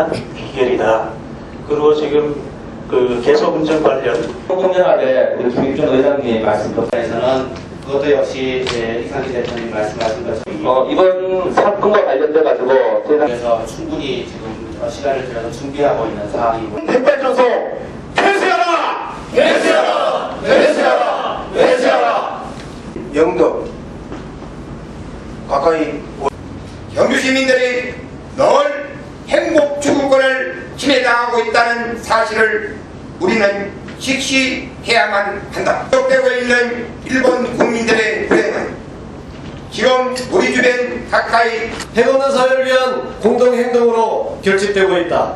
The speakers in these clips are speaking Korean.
가능한 비결이다. 그리고 지금 그 계속 운전 관련 공연하되 우리 김익준 의장님이 말씀 더 에서는 그것도 역시 이제 이상기 대표님 말씀하신 것처럼 어, 이번 사건과 관련돼 가지고 그래서 충분히 지금 어, 시간을 들여서 준비하고 있는 사항이고 백발전소 폐쇄하라! 폐쇄하라! 폐쇄하라! 폐쇄하라! 영덕 가까이 경주 시민들이 침해 당하고 있다는 사실을 우리는 직시해야만 한다. 계속되고 있는 일본 국민들의 불행은 지금 우리 주변 가까이 해보는 사회를 위한 공동행동으로 결집되고 있다.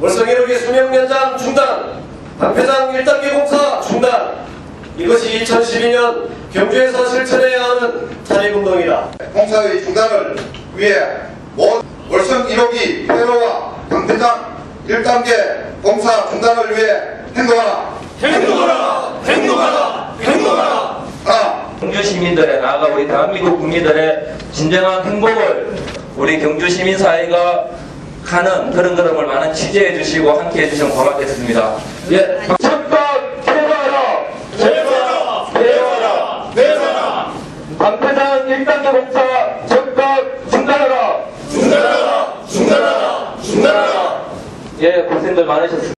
월성이룩의 수명 연장 중단, 방패장 1단계 공사 중단. 이것이 2012년 경주에서 실천해야 하는 탄핵운동이다. 공사의 중단을 위해 모 월성 1호기 회로와 강대장 1단계 공사 중단을 위해 행동하라. 행동하라. 행동하라. 행동하라. 하나. 경주 시민들의 나아가 우리 대한민국 국민들의 진정한 행복을 우리 경주 시민 사회가 가는 그런 걸음을 많은 취재해 주시고 함께 해 주시면 고맙겠습니다. 예, 적각 퇴마하라! 퇴마하라! 퇴마하라! 퇴마하라! 방패장 1단계 공사 중단하라! 중단하라! 중단하라! 중단하라! 예, 고생들 많으셨습니다.